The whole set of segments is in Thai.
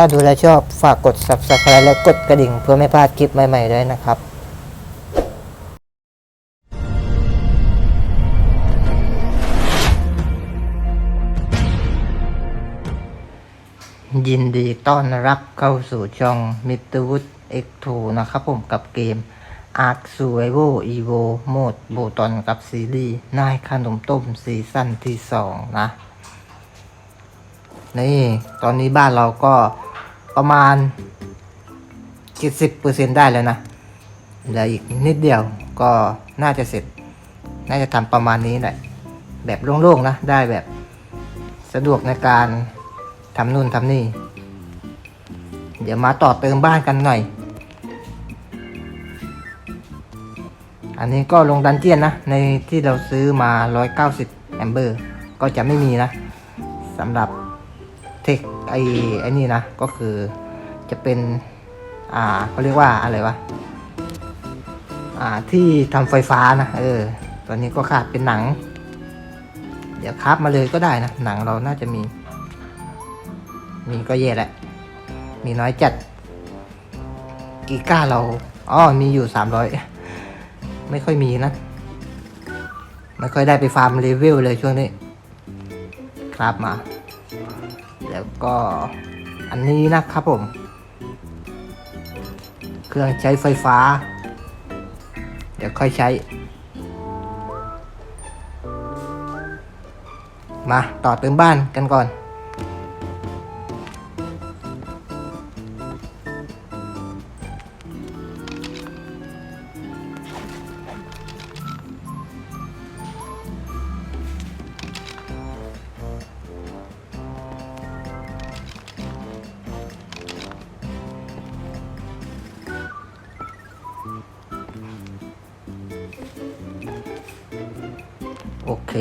ถ้าดูแลชอบฝากกด subscribe และกดกระดิ่งเพื่อไม่พลาดคลิปใหม่ๆด้วยนะครับยินดีต้อนรับเข้าสู่ช่อง m r w o o d X2 นะครับผมกับเกม Ark Survival Evo โหมดโบตอนกับซีรีส์นายขนมต้มซีซั่นที่ 2 นะ นี่ ตอนนี้บ้านเราก็ ประมาณ 70%ได้แล้วนะเหลืออีกนิดเดียวก็น่าจะเสร็จ น่าจะทำประมาณนี้แหละ แบบโล่งๆนะ ได้แบบสะดวกในการทำนู่นทำนี่ เดี๋ยวมาต่อเติมบ้านกันหน่อย อันนี้ก็ลงดันเจียนนะ ในที่เราซื้อมา 190 แอมเบอร์ ก็จะไม่มีนะสำหรับเทค ไอ้ไอ้นี่นะ ก็คือจะเป็น อ่าเขาเรียกว่าอะไรวะ อ่าที่ทำไฟฟ้านะเออตอนนี้ก็ขาดเป็นหนัง เดี๋ยวคับมาเลยก็ได้นะ หนังเราน่าจะมี มีก็เย่แหละ มีน้อยจัด กีก้าเราอ๋อมีอยู่สามร้อยไม่ค่อยมีนะไม่ค่อยได้ไปฟาร์มเลเวลเลยช่วงนี้ ครับมา แล้วก็อันนี้นะครับผม เครื่องใช้ไฟฟ้า เดี๋ยวค่อยใช้ มาต่อเติมบ้านกันก่อน โอเค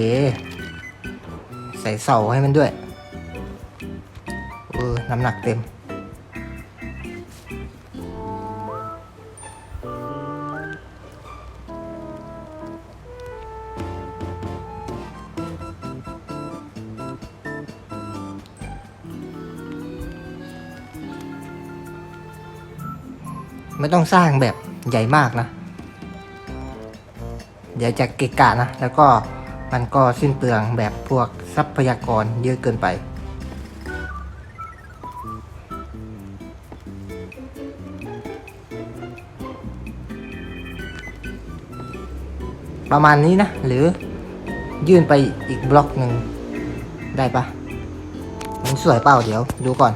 ใส่เสาให้มันด้วย เออ น้ำหนักเต็ม ไม่ต้องสร้างแบบใหญ่มากนะ เดี๋ยวจะเกะกะนะ แล้วก็ มันก็สิ้นเปลืองแบบพวกทรัพยากรเยอะเกินไป ประมาณนี้นะ หรือยื่นไปอีกบล็อกหนึ่งได้ปะมันสวยเปล่าเดี๋ยวดูก่อน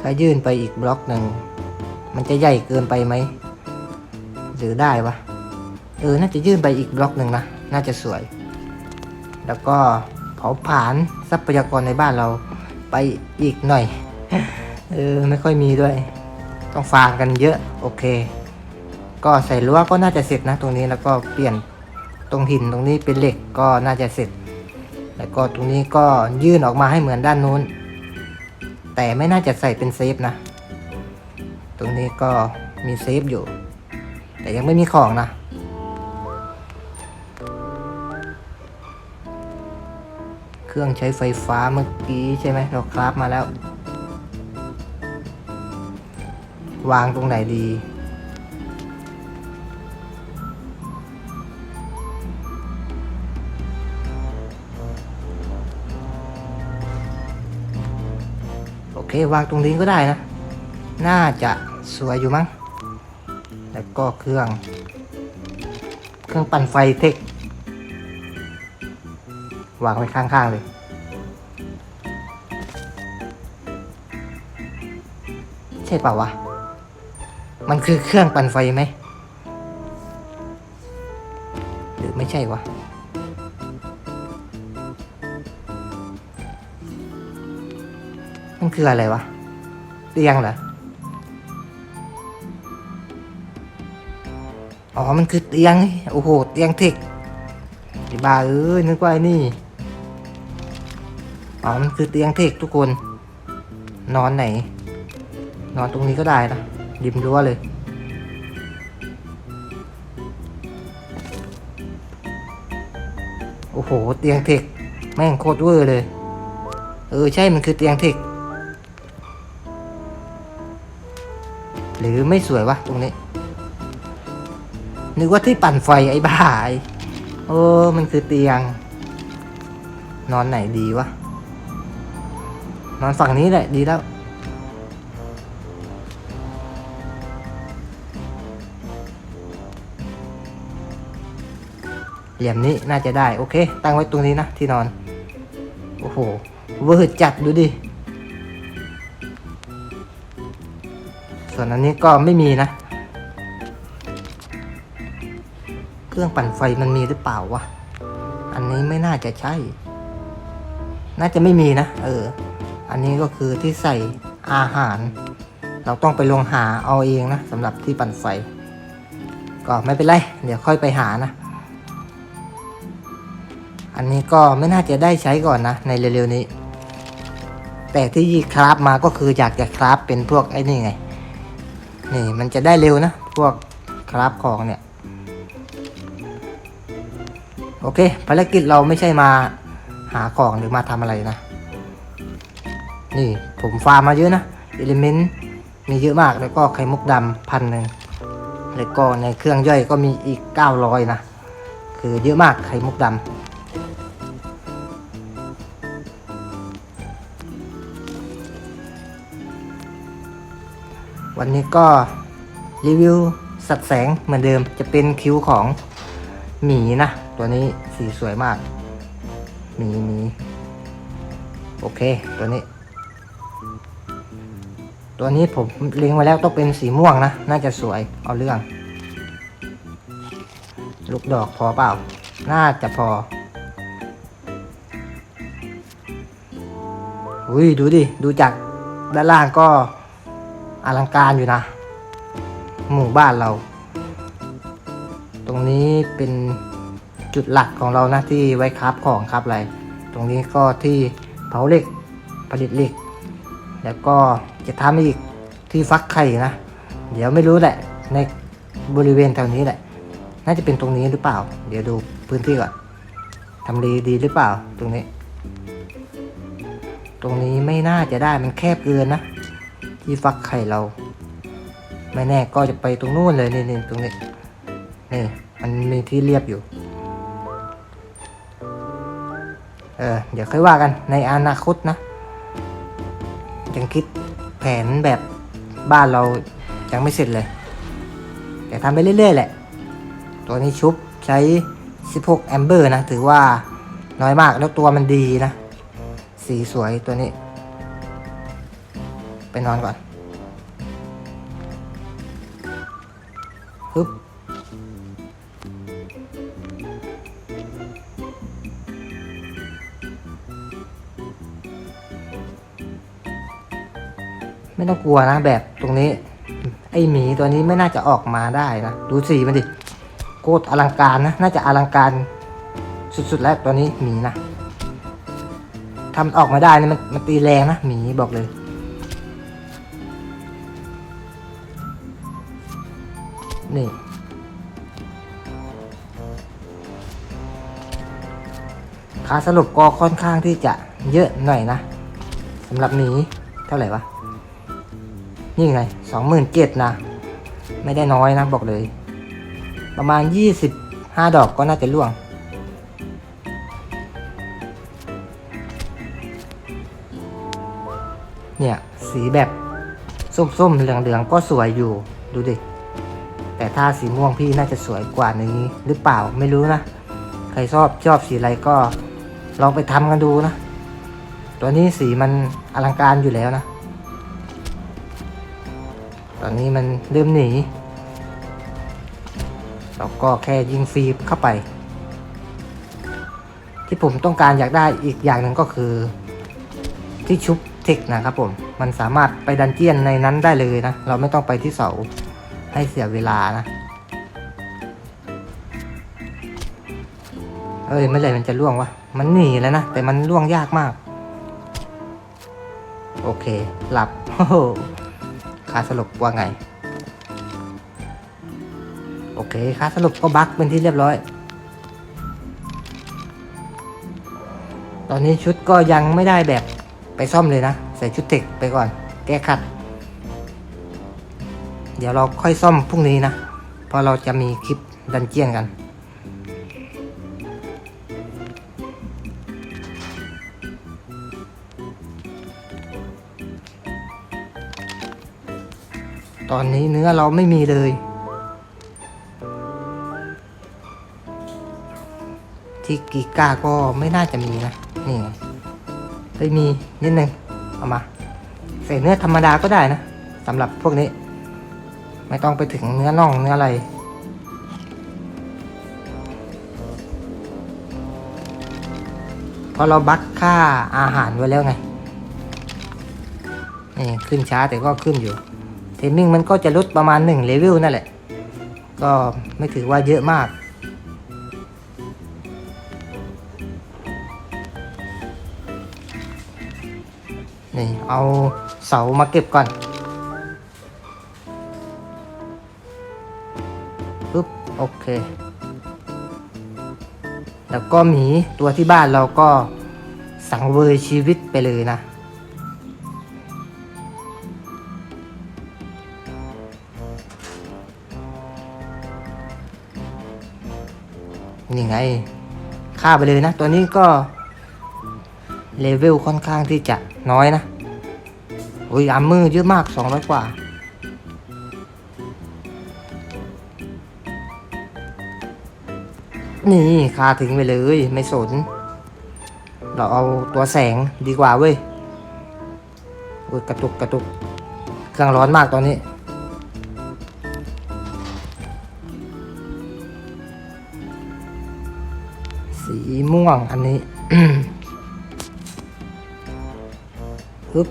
ถ้ายื่นไปอีกบล็อกหนึ่ง มันจะใหญ่เกินไปไหม หรือได้วะ ออ น่าจะยื่นไปอีกบล็อกหนึ่งนะ น่าจะสวย แล้วก็เผาผลาญทรัพยากรในบ้านเราไปอีกหน่อย เออ ไม่ค่อยมีด้วย ต้องฟางกันเยอะ โอเค ก็ใส่รั้วก็น่าจะเสร็จนะ ตรงนี้ แล้วก็เปลี่ยนตรงหินตรงนี้เป็นเหล็กก็น่าจะเสร็จ แล้วก็ตรงนี้ก็ยื่นออกมาให้เหมือนด้านนู้น แต่ไม่น่าจะใส่เป็นเซฟนะ ตรงนี้ก็มีเซฟอยู่ แต่ยังไม่มีของนะ เครื่องใช้ไฟฟ้าเมื่อกี้ใช่ไหมเราคราฟมาแล้ว วางตรงไหนดี โอเค วางตรงนี้ก็ได้นะ น่าจะสวยอยู่มั้ง แล้วก็เครื่อง เครื่องปั่นไฟเทค วางไว้ข้างๆเลย ใช่เปล่าวะ มันคือเครื่องปั่นไฟไหม หรือไม่ใช่วะ มันคืออะไรวะเตียงเหรอ อ๋อ มันคือเตียง โอ้โห เตียงเทคบ้าเอ้ยนึกว่าไอ้นี่ อ๋อ มันคือเตียงเทคทุกคน นอนไหน นอนตรงนี้ก็ได้นะริมรั้วเลย โอ้โห เตียงเทคแม่งโคตรเวอร์เลย เออ ใช่ มันคือเตียงเทคหรือไม่สวยวะตรงนี้ นึกว่าที่ปั่นไฟไอ้บ้าไอ้โอ้มันคือเตียง นอนไหนดีวะ นอนฝั่งนี้แหละดีแล้ว เหลี่ยมนี้น่าจะได้โอเค ตั้งไว้ตรงนี้นะที่นอน โอ้โหเวอร์จัดดูดิ ส่วนอันนี้ก็ไม่มีนะ เครื่องปั่นไฟมันมีหรือเปล่าวะ อันนี้ไม่น่าจะใช่ น่าจะไม่มีนะ เออ อันนี้ก็คือที่ใส่อาหาร เราต้องไปลงหาเอาเองนะสำหรับที่ปั่นไฟ ก็ไม่เป็นไร เดี๋ยวค่อยไปหานะ อันนี้ก็ไม่น่าจะได้ใช้ก่อนนะ ในเร็วๆนี้ แต่ที่คราฟมาก็คืออยากจะคราฟเป็นพวกไอ้นี่ไง นี่มันจะได้เร็วนะ พวกคราฟของเนี่ยโอเคภารกิจเราไม่ใช่มาหาของหรือมาทำอะไรนะ นี่ผมฟาร์มมาเยอะนะเอลิเมนต์มีเยอะมากแล้วก็ไข่มุกดำพันหนึ่งแล้วก็ในเครื่องย่อยก็มีอีก 900 นะ คือเยอะมากไข่มุกดำวันนี้ก็รีวิวสัตว์แสงเหมือนเดิมจะเป็นคิวของหมีนะ ตัวนี้สีสวยมากหมีหมีโอเค ตัวนี้ ตัวนี้ผมเล็งไว้แล้วต้องเป็นสีม่วงนะ น่าจะสวยเอาเรื่อง ลูกดอกพอเปล่า น่าจะพออุ้ยดูดิ ดูจากด้านล่างก็อลังการอยู่นะ หมู่บ้านเรา ตรงนี้เป็นจุดหลักของเรานะที่ไว้คราฟของครับอะไร ตรงนี้ก็ที่เผาเหล็กผลิตเหล็ก แล้วก็ จะทำอีกที่ฟักไข่นะ เดี๋ยวไม่รู้แหละ ในบริเวณแถวนี้แหละ น่าจะเป็นตรงนี้หรือเปล่า เดี๋ยวดูพื้นที่ก่อนทำดีดีหรือเปล่า ตรงนี้ ตรงนี้ไม่น่าจะได้มันแคบเกินนะ ที่ฟักไข่เรา ไม่แน่ก็จะไปตรงนู้นเลยนี่นี่ตรงนี้นี่มันมีที่เรียบอยู่ เออเดี๋ยวค่อยว่ากันในอนาคตนะยังคิด ผนแบบบ้านเรายังไม่เสร็จเลย แต่ทำไปเรื่อย ๆ แหละ ตัวนี้ชุบใช้ 16 แอมเบอร์นะ ถือว่าน้อยมากแล้วตัวมันดีนะ สีสวยตัวนี้ ไปนอนก่อน ไม่ต้องกลัวนะแบบตรงนี้ ไอหมีตัวนี้ไม่น่าจะออกมาได้นะ ดูสีมันดิโคตรอลังการนะ น่าจะอลังการสุดๆแล้วตัวนี้หมีนะทำออกมาได้นี่มันมันตีแรงนะหมีบอกเลย นี่ค่าสรุปก็ค่อนข้างที่จะเยอะหน่อยนะสำหรับหมีเท่าไหร่วะ นี่ไงสองหมื่นเจ็ดนะ ไม่ได้น้อยนะบอกเลย ประมาณยี่สิบห้าดอกก็น่าจะล่วง เนี่ยสีแบบส้มๆ เหลืองๆ ก็สวยอยู่ดูดิ แต่ถ้าสีม่วงพี่น่าจะสวยกว่านี้หรือเปล่าไม่รู้นะ ใครชอบชอบสีอะไรก็ลองไปทำกันดูนะ ตัวนี้สีมันอลังการอยู่แล้วนะ อนนี้มันเริ่มหนี เราก็แค่ยิงฟรีเข้าไป ที่ผมต้องการอยากได้อีกอย่างหนึ่งก็คือ ที่ชุบเทคนะครับผม มันสามารถไปดันเจียนในนั้นได้เลยนะ เราไม่ต้องไปที่เสาให้เสียเวลานะเอ้ยเมื่อไหร่มันจะล่วงวะ มันหนีแล้วนะ แต่มันล่วงยากมาก โอเค หลับโอ้ ค่าสรุปว่าไง โอเค ค่าสรุปก็บั๊กเป็นที่เรียบร้อย ตอนนี้ชุดก็ยังไม่ได้แบบไปซ่อมเลยนะ ใส่ชุดเทคไปก่อน แก้ขัด เดี๋ยวเราค่อยซ่อมพรุ่งนี้นะ เพราะเราจะมีคลิปดันเจียนกัน ตอนนี้เนื้อเราไม่มีเลย ที่กีก้าก็ไม่น่าจะมีนะ นี่ไงเฮ้ยมีนิดนึงเอามา ใส่เนื้อธรรมดาก็ได้นะสำหรับพวกนี้ ไม่ต้องไปถึงเนื้อน่องเนื้ออะไรเพราะเราบัคค่าอาหารไว้แล้วไงนี่ขึ้นช้าแต่ก็ขึ้นอยู่ มมิ่งมันก็จะลดประมาณ1เลเวลนั่นแหละ ก็ไม่ถือว่าเยอะมาก นี่ เอาเสามาเก็บก่อนปึ๊บโอเค แล้วก็หมีตัวที่บ้านเราก็สังเวยชีวิตไปเลยนะ นี่ไงฆ่าไปเลยนะ ตัวนี้ก็เลเวลค่อนข้างที่จะน้อยนะโอ้ยอัมมือเยอะมาก200กว่า นี่คาถึงไปเลยไม่สน เราเอาตัวแสงดีกว่าเว้ยกระตุกกระตุกเครื่องร้อนมากตอนนี้ ม่วงอันนี้ฮึบ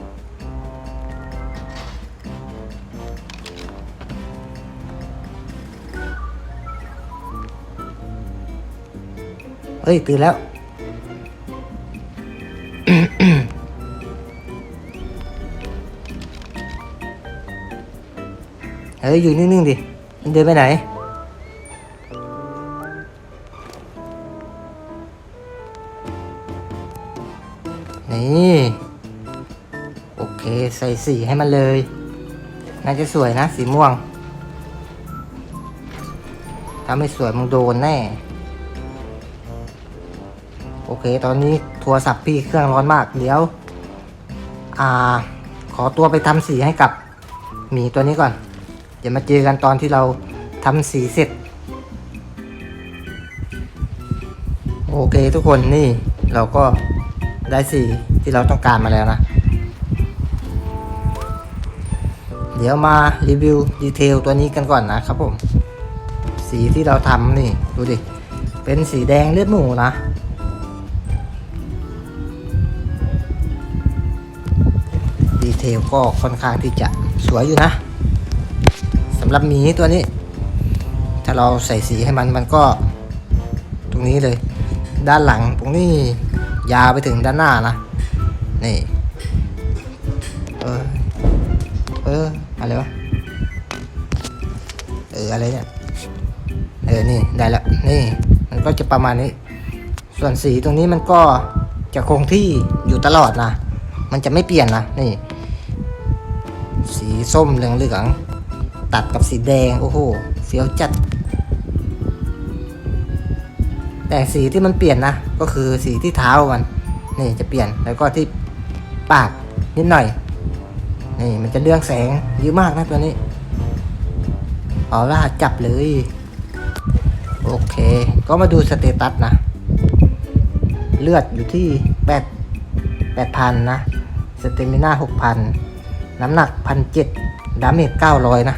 เฮ้ย ตื่นแล้ว เฮ้ย อยู่นิ่ง ๆ ดิ มันเดินไปไหน นี่โอเคใส่สีให้มันเลย น่าจะสวยนะสีม่วง ถ้าไม่สวยมึงโดนแน่ โอเค ตอนนี้โทรศัพท์พี่เครื่องร้อนมาก เดี๋ยว อ่า ขอตัวไปทำสีให้กับหมีตัวนี้ก่อน เดี๋ยวมาเจอกันตอนที่เราทำสีเสร็จ โอเคทุกคนนี่เราก็ได้สี ที่เราต้องการมาแล้วนะ เดี๋ยวมารีวิวดีเทลตัวนี้กันก่อนนะครับผม สีที่เราทำนี่ ดูดิ เป็นสีแดงเลือดหมูนะ ดีเทลก็ค่อนข้างที่จะสวยอยู่นะสำหรับหมีตัวนี้ ถ้าเราใส่สีให้มันมันก็ ตรงนี้เลย ด้านหลังตรงนี้ยาวไปถึงด้านหน้านะ นี่ เออ เออ อะไรวะ เออ อะไรเนี่ย เออ นี่ ได้แล้วนี่ มันก็จะประมาณนี้ ส่วนสีตรงนี้มันก็จะคงที่อยู่ตลอดนะ มันจะไม่เปลี่ยนนะ นี่ สีส้มเหลืองๆตัดกับสีแดง โอ้โห เฟี้ยวจัด แต่สีที่มันเปลี่ยนนะ ก็คือสีที่เท้ามันนี่จะเปลี่ยนแล้วก็ที่ ปากนิดหน่อย นี่มันจะเรื่องแสงเยอะมากนะตัวนี้ออร่าจับเลย โอเค ก็มาดูสเตตัสนะ เลือดอยู่ที่แปดแปดพันนะ สเตมิน่าหกพันน้ำหนักพันเจ็ดดาเมจเก้าร้อยนะ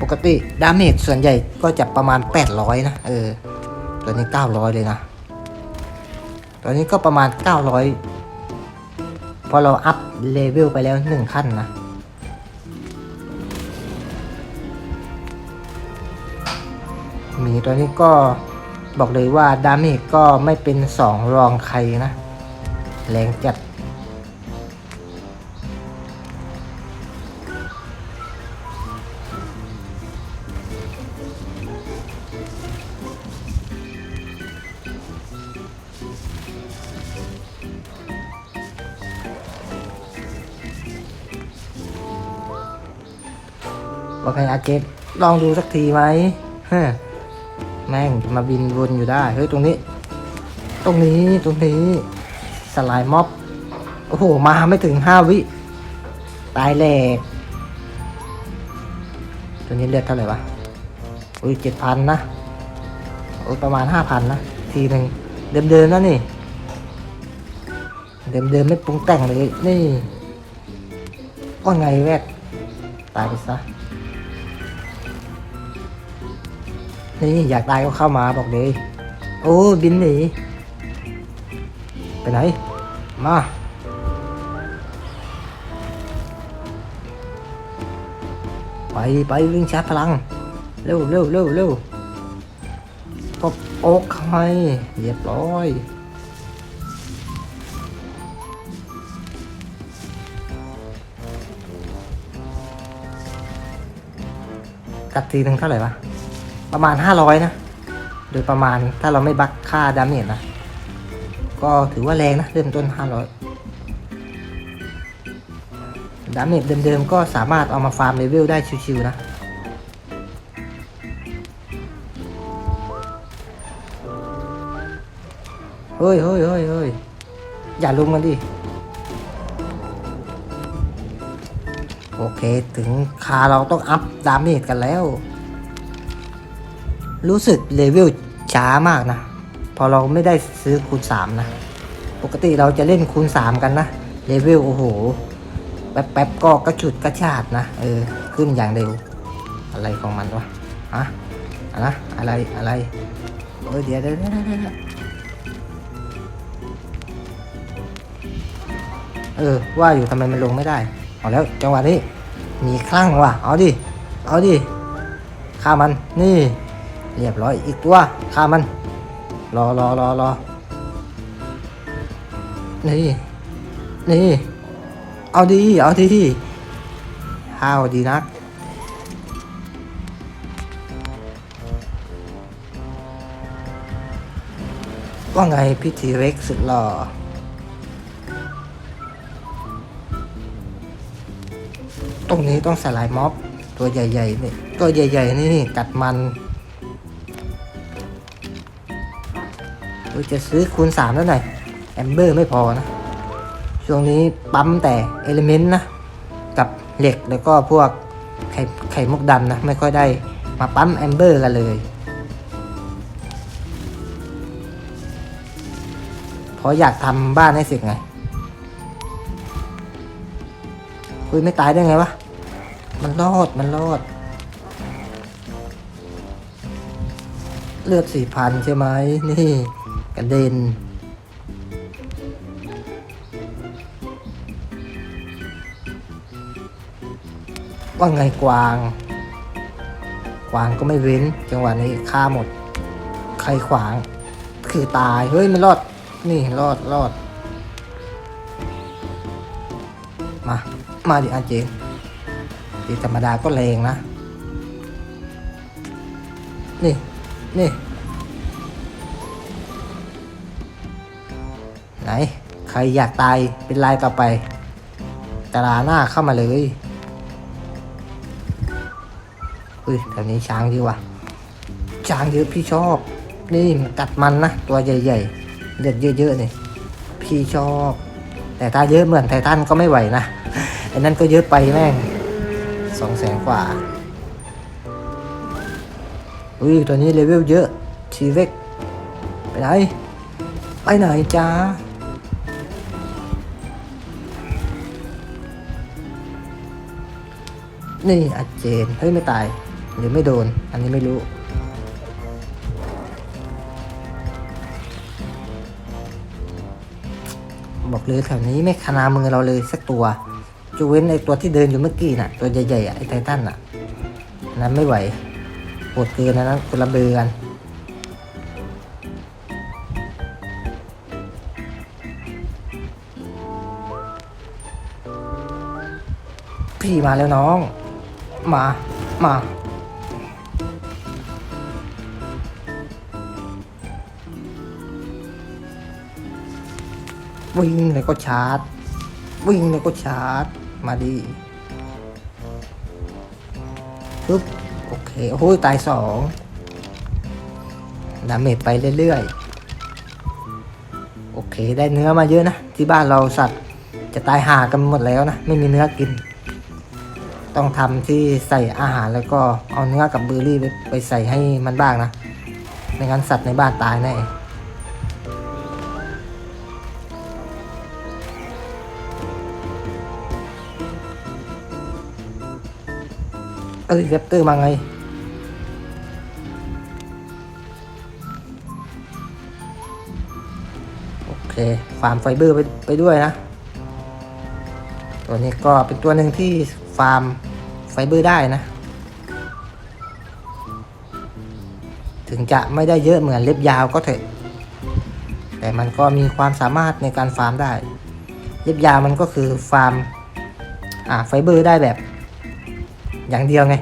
ปกติดาเมจส่วนใหญ่ก็จะประมาณแปดร้อยนะ เออ ตัวนี้เก้าร้อยเลยนะ ตัวนี้ก็ประมาณเก้าร้อย พอเราอัพเลเวลไปแล้วหนึ่งขั้นนะหมีตัวนี้ก็บอกเลยว่าดาเมจก็ไม่เป็นสองรองใครนะ แรงจัด ว่าไงอาเจนลองดูสักทีไหมฮะแม่งมาบินวนอยู่ได้ เฮ้ย ตรงนี้ ตรงนี้ตรงนี้สไลด์ม็อบ โอ้โห มาไม่ถึงห้าวิ ตายแหลกตัวนี้เลือดเท่าไหร่วะ อุ้ยเจ็ดพันนะโอ้ยประมาณห้าพันนะ ทีหนึ่งเดิมๆนะนี่ เดิมๆไม่ปรุงแต่งเลย นี่ว่าไงแวดตายไปซะ นี่อยากตายก็เข้ามาบอกเลยโอ้บินหนีไปไหน มาไปไปวิ่งชาร์จพลัง เร็วเร็วเร็วเร็วตบอกให้เรียบร้อยกัดทีนึงเท่าไหร่วะ ประมาณห้าร้อยนะ โดยประมาณถ้าเราไม่บักค่าดาเมจนะ ก็ถือว่าแรงนะ เริ่มต้นห้าร้อยดาเมจเดิมๆ ก็สามารถเอามาฟาร์มเลเวลได้ชิวๆนะเฮ้ยเฮ้ยเฮ้ยเฮ้ยอย่าลุมกันดิ โอเค ถึงคาเราต้องอัพดาเมจกันแล้ว รู้สึกเลเวลช้ามากนะ พอเราไม่ได้ซื้อคูณ 3 นะ ปกติเราจะเล่นคูณ 3 กันนะ เลเวลโอ้โห แป๊บๆก็กระฉุดกระชากนะ เออ ขึ้นอย่างเร็ว อะไรของมันวะฮะอะนะอะไรอะไรเออเดี๋ยเดี๋ยวเดี๋ยวเดี๋ยวเดี๋ยวเออ ว่าอยู่ทำไมมันลงไม่ได้เอาแล้วจังหวะนี้มีคลั่งว่ะ เอาดิ เอาดิ ฆ่ามัน นี่ เรียบร้อยอีกตัวฆ่ามัน รอรอรอรอนี่ นี่ เอาดี เอาดีห้าวดีนัก ว่าไงพิธีเร็กสุดหล่อตรงนี้ต้องสลายม็อบ ตัวใหญ่ๆนี่ตัวใหญ่ๆนี่กัดมัน จะซื้อคูณสามแล้วหน่อยแอมเบอร์ไม่พอนะ ช่วงนี้ปั๊มแต่เอลิเมนต์นะ กับเหล็กแล้วก็พวกไข่ไข่มุกดำนะ ไม่ค่อยได้มาปั๊มแอมเบอร์กันเลย เพราะอยากทำบ้านให้เสร็จไงคุยไม่ตายได้ไงวะ มันรอด มันรอด เลือดสี่พันใช่ไหมนี่ กระเด็น ว่าไงกวาง กวางก็ไม่เว้น จังหวะนี้ฆ่าหมด ใครขวาง คือตาย เฮ้ย มันรอด นี่รอดรอด มา มาดิอาเจนดีธรรมดาก็แรงนะ นี่ นี่ ไหน ใครอยากตายเป็นลายต่อไปตราหน้าเข้ามาเลยอุ้ยแถวนี้ช้างดีว่ะช้างเยอะพี่ชอบ นี่มันกัดมันนะ ตัวใหญ่ๆเลือดเยอะๆนี่พี่ชอบ แต่ถ้าเยอะเหมือนไททันก็ไม่ไหวนะอันนั้นก็เยอะไปแม่งสองแสนกว่าอุ้ยตัวนี้เลเวลเยอะทีเวกไปไหน ไปไหนจ้า นี่อาเจนเฮ้ยไม่ตาย หรือไม่โดน อันนี้ไม่รู้ บอกเลยแถวนี้ไม่คณามือเราเลยสักตัวจะเว้นไอตัวที่เดินอยู่เมื่อกี้น่ะ ตัวใหญ่ๆอะไอไททันอะ นั้นไม่ไหวปวดเกินนะนั้นคนละเบือกันพี่มาแล้วน้อง มา มา วิ่งเลยก็ชาร์จ วิ่งเลยก็ชาร์จ มาดีปึ๊บ โอเค โอ้โหตายสองดาเมจไปเรื่อยๆ โอเค ได้เนื้อมาเยอะนะ ที่บ้านเราสัตว์จะตายหากันหมดแล้วนะ ไม่มีเนื้อกิน ต้องทำที่ใส่อาหารแล้วก็เอาเนื้อกับเบอร์รี่ไปไปใส่ให้มันบ้างนะไม่งั้นสัตว์ในบ้านตายแน่เอ้ยแรปเตอร์มาไง โอเคฟาร์มไฟเบอร์ไปไปด้วยนะ ตัวนี้ก็เป็นตัวหนึ่งที่ฟาร์ม ฟเบอร์ได้นะ ถึงจะไม่ได้เยอะเหมือนเล็บยาวก็เถอะ แต่มันก็มีความสามารถในการฟาร์มได้ เล็บยาวมันก็คือฟาร์มอ่าไฟเบอร์ได้แบบ อย่างเดียวไง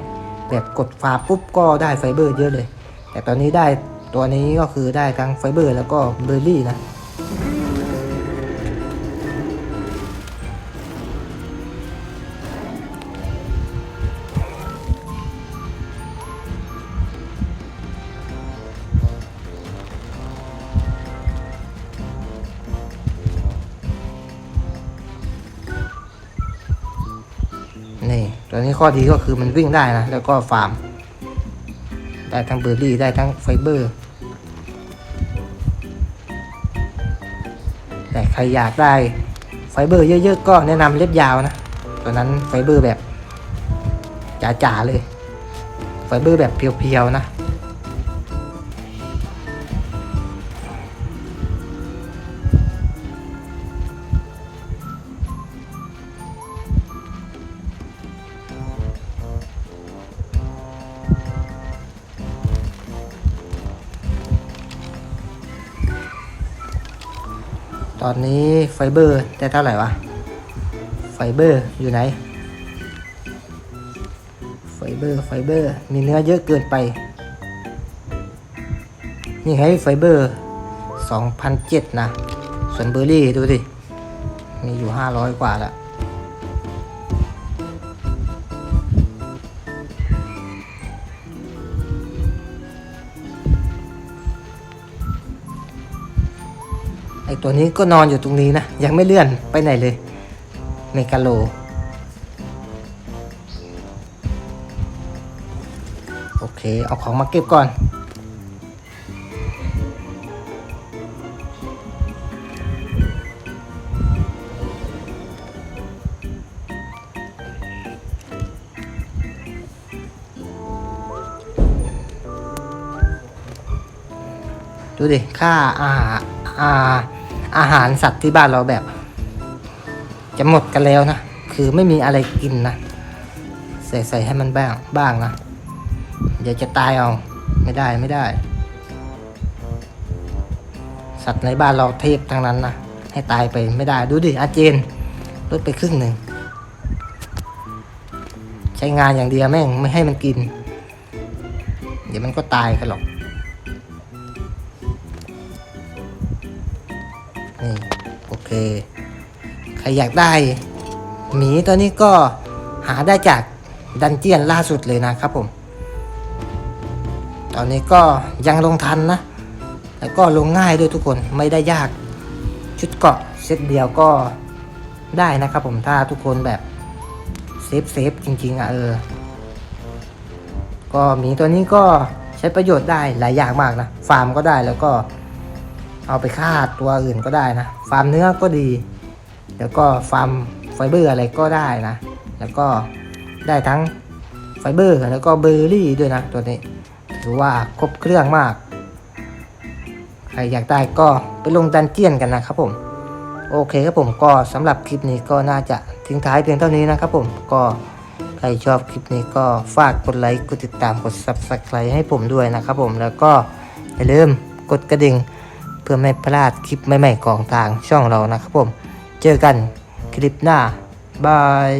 แบบกดฟาร์มปุ๊บก็ได้ไฟเบอร์เยอะเลย แต่ตอนนี้ได้ตัวนี้ก็คือได้ทั้งไฟเบอร์แล้วก็เบอร์รี่นะ ข้อดีก็คือมันวิ่งได้นะ แล้วก็ฟาร์ม ได้ทั้งเบอร์รี่ได้ทั้งไฟเบอร์แต่ใครอยากได้ไฟเบอร์เยอะๆ ก็แนะนำเล็บยาวนะตัวนั้นไฟเบอร์แบบจ๋าๆเลย ไฟเบอร์แบบเพียวๆนะ ตอนนี้ไฟเบอร์ได้เท่าไหร่วะ ไฟเบอร์อยู่ไหน ไฟเบอร์ ไฟเบอร์ มีเนื้อเยอะเกินไป นี่ให้ไฟเบอร์2,007นะ ส่วนเบอร์รี่ดูดิ มีอยู่ 500 กว่าละ ตัวนี้ก็นอนอยู่ตรงนี้นะ ยังไม่เลื่อนไปไหนเลยเมกาโล โอเค เอาของมาเก็บก่อนดูดิ ค่าอาหารอา อาหารสัตว์ที่บ้านเราแบบ จะหมดกันแล้วนะ คือไม่มีอะไรกินนะใส่ใส่ให้มันบ้างบ้างนะเดี๋ยวจะตายเอาไม่ได้ไม่ได้ สัตว์ในบ้านเราเทพทั้งนั้นนะให้ตายไปไม่ได้ดูดิอาเจนลดไปครึ่งหนึ่งใช้งานอย่างเดียวแม่งไม่ให้มันกิน เดี๋ยวมันก็ตายกันหรอก ใครอยากได้หมีตัวนี้ก็หาได้จากดันเจียนล่าสุดเลยนะครับผม ตอนนี้ก็ยังลงทันนะ แล้วก็ลงง่ายด้วยทุกคนไม่ได้ยาก ชุดเกาะเซตเดียวก็ได้นะครับผมถ้าทุกคนแบบเซฟเซฟจริงๆอะเออ ก็หมีตัวนี้ก็ใช้ประโยชน์ได้หลายอย่างมากนะ ฟาร์มก็ได้แล้วก็ เอาไปฆ่าตัวอื่นก็ได้นะ ฟาร์มเนื้อก็ดี แล้วก็ฟาร์มไฟเบอร์อะไรก็ได้นะ แล้วก็ได้ทั้งไฟเบอร์แล้วก็เบอร์รี่ด้วยนะตัวนี้ถือว่าครบเครื่องมาก ใครอยากได้ก็ไปลงดันเจียนกันนะครับผมโอเคครับผมก็สำหรับคลิปนี้ก็น่าจะทิ้งท้ายเพียงเท่านี้นะครับผมก็ใครชอบคลิปนี้ก็ฝากกดไลค์กดติดตามกด subscribe ให้ผมด้วยนะครับผมแล้วก็อย่าลืมกดกระดิ่ง เพื่อไม่พลาดคลิปใหม่ๆของทางช่องเรานะครับผม เจอกันคลิปหน้า บาย